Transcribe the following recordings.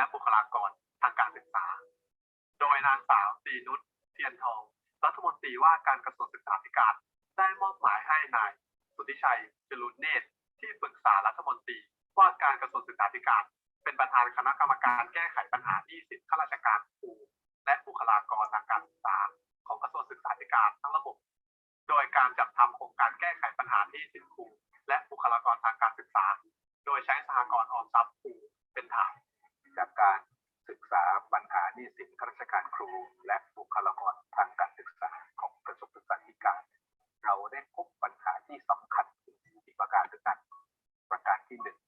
และบุคลากรทางการศึกษา โดยนางสาวตีนุชเทียนทอง รัฐมนตรีว่าการกระทรวงศึกษาธิการ ได้มอบหมายให้นาย สุทธิชัยจรุนเนตรที่ปรึกษารัฐมนตรีว่าการกระทรวงศึกษาธิการ เป็นประธานคณะกรรมการแก้ไขปัญหาหนี้สินข้าราชการครูและบุคลากรทางการศึกษา ของกระทรวงศึกษาธิการทั้งระบบ โดยการจัดทำโครงการแก้ไขปัญหาหนี้สินครู ครูและบุคลากรทางการศึกษาของกระทรวงศึกษาธิการ เราได้พบปัญหาที่สำคัญอีกประการด้วยกัน ประการที่หนึ่ง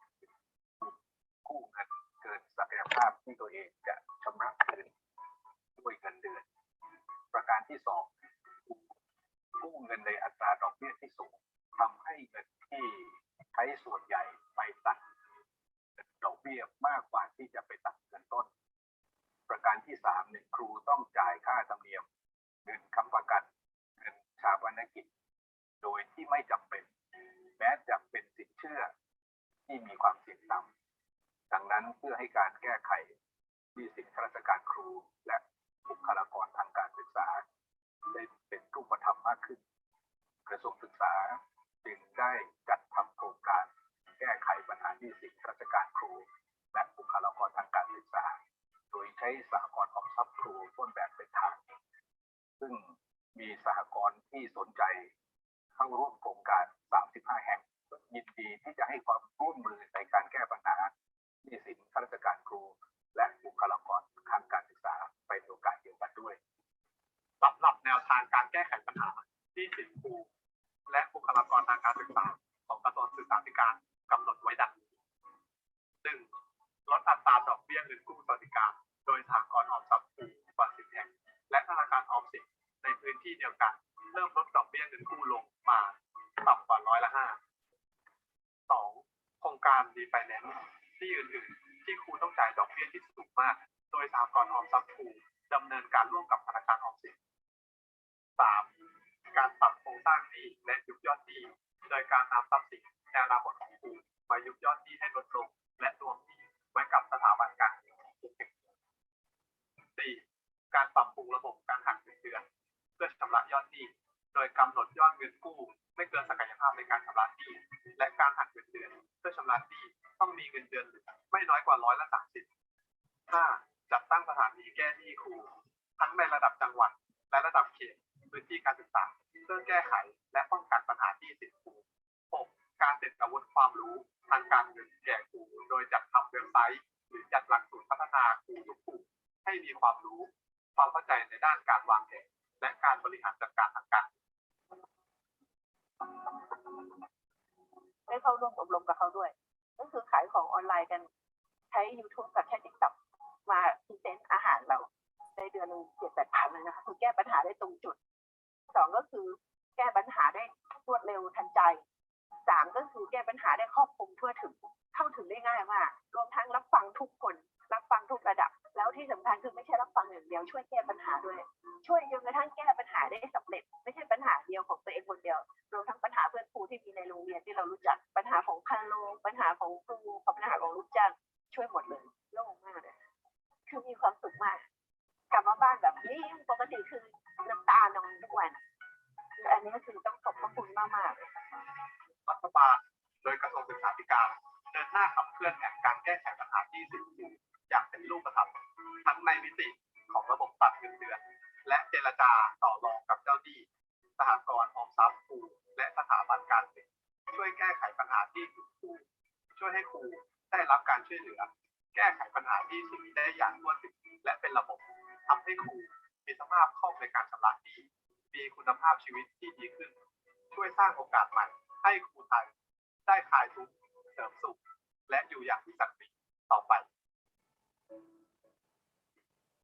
กู้เงินเกินศักยภาพที่ตัวเองจะชำระคืนด้วยเงินเดือน ประการที่สองกู้เงินในอัตราดอกเบี้ยที่สูงทำให้เงินที่ใช้ส่วนใหญ่ไปตัดดอกเบี้ยมากกว่าที่จะไปตัดเงินต้น ประการที่สามเนี่ยครูต้องจ่ายค่าธรรมเนียม เงินค้ำประกัน เงินชาปนกิจ โดยที่ ไม่จำเป็น แม้จะเป็นสินเชื่อที่มีความเสี่ยงต่ำดังนั้นเพื่อให้การแก้ไขดีสินข้าราชการครูและบุคลากรทางการศึกษา ได้เป็นรูปธรรมมากขึ้น กระทรวงศึกษาจึงได้จัดทำโครงการแก้ไขปัญหาหนี้สินข้าราชการครู และบุคลากรทางการศึกษา โดยใช้สหกรณ์ออมทรัพย์ครูต้นแบบเป็นฐานซึ่งมีสหกรณ์ที่สนใจ เข้าร่วมโครงการ 35 แห่ง ยินดีที่จะให้ความร่วมมือในการแก้ปัญหาหนี้สินข้าราชการครู และบุคลากรทางการศึกษาไปในโอกาสเดียวกันด้วยสำหรับแนวทางการแก้ไขปัญหาหนี้สินครู และบุคลากรทางการศึกษาของกระทรวงศึกษาธิการกำหนดไว้ดังนี้หนึ่งลดอัตราดอกเบี้ยเงินกู้สวัสดิการ โดยสหกรณ์ออมทรัพย์ครูกว่าสิบแห่งและธนาคารออมสินในพื้นที่เดียวกัน เริ่มลดดอกเบี้ยเงินกู้ลง รีไฟแนนซ์ที่อื่นๆ ที่ครูต้องจ่ายดอกเบี้ยที่สูงมาก โดยสหกรออมทรัพย์ครูดำเนินการร่วมกับธนาคารออมสินสามการปรับโครงสร้างหนี้และยุบยอดหนี้โดยการนำทรัพย์สินในอนาคตของครูมายุบยอดหนี้ให้ลดลง และรวมหนี้ไว้กับสถาบันการเงินของครูสี่การปรับปรุงระบบการหักเงินเดือน เพื่อชำระยอดหนี้ โดยกำหนดยอดเงินกู้ ไม่เกินศักยภาพในการชำระหนี้และการหักเงินเดือนเพื่อชำระหนี้ต้องมีเงินเดือนไม่น้อยกว่าร้อยละสามสิบห้าจัดตั้งสถานีแก้หนี้ครู ทั้งในระดับจังหวัด และระดับเขตพื้นที่การศึกษาเพื่อแก้ไขและป้องกันปัญหาที่สินครู 6. การเด็ดอาวุธความรู้ทางการเงินแก่ครูโดยจัดทำเว็บไซต์ หรือจัดหลักสูตรพัฒนาครูทุกกลุ่มให้มีความรู้ ความเข้าใจในด้านการวางแผนและการบริหารจัดการทางการ ได้เข้าร่วมอบรมกับเขาด้วย ก็คือขายของออนไลน์กัน ใช้ YouTube กับแค่ TikTok มาพรีเซนต์อาหารเราได้เดือนหนึ่งเจ็ดแปดพันเลยนะคะคือแก้ปัญหาได้ตรงจุดสองก็คือแก้ปัญหาได้รวดเร็วทันใจสามก็คือแก้ปัญหาได้ครอบคลุมทั่วถึงเข้าถึงได้ง่ายมากรวมทั้งรับฟังทุกคน รับฟังทุกระดับ แล้วที่สำคัญคือไม่ใช่รับฟังอย่างเดียวช่วยแก้ปัญหาด้วย ช่วยจนกระทั่งแก้ปัญหาได้สำเร็จ ไม่ใช่ปัญหาเดียวของตัวเองคนเดียวรวมทั้งปัญหา รูที่มีในโรงเรียนที่เรารู้จักปัญหาของคาโรงปัญหาของครูปัญหาของลูกจ้างช่วยหมดเลยโล่งมากเลยคือมีความสุขมาก กลับมาบ้านแบบนี้ปกติคือน้ำตานองทุกวันคืออันนี้คือต้องขอบพระคุณมากมากรัฐบาลโดยกระทรวงศึกษาธิการเดินหน้าขับเคลื่อนแผน รณ์ออมทรัพย์ครูและสถาบันการเงินช่วยแก้ไขปัญหาที่สินครูช่วยให้ครูได้รับการช่วยเหลือ แก้ไขปัญหาที่สินได้อย่างรวดเร็วและเป็นระบบทำให้ครูมีสภาพคล่องในการชำระหนี้มีคุณภาพชีวิตที่ดีขึ้น ช่วยสร้างโอกาสใหม่ให้ครูไทยได้ขายทุกข์เสริมสุขและอยู่อย่างที่ศักดิ์สิทธิ์ต่อไป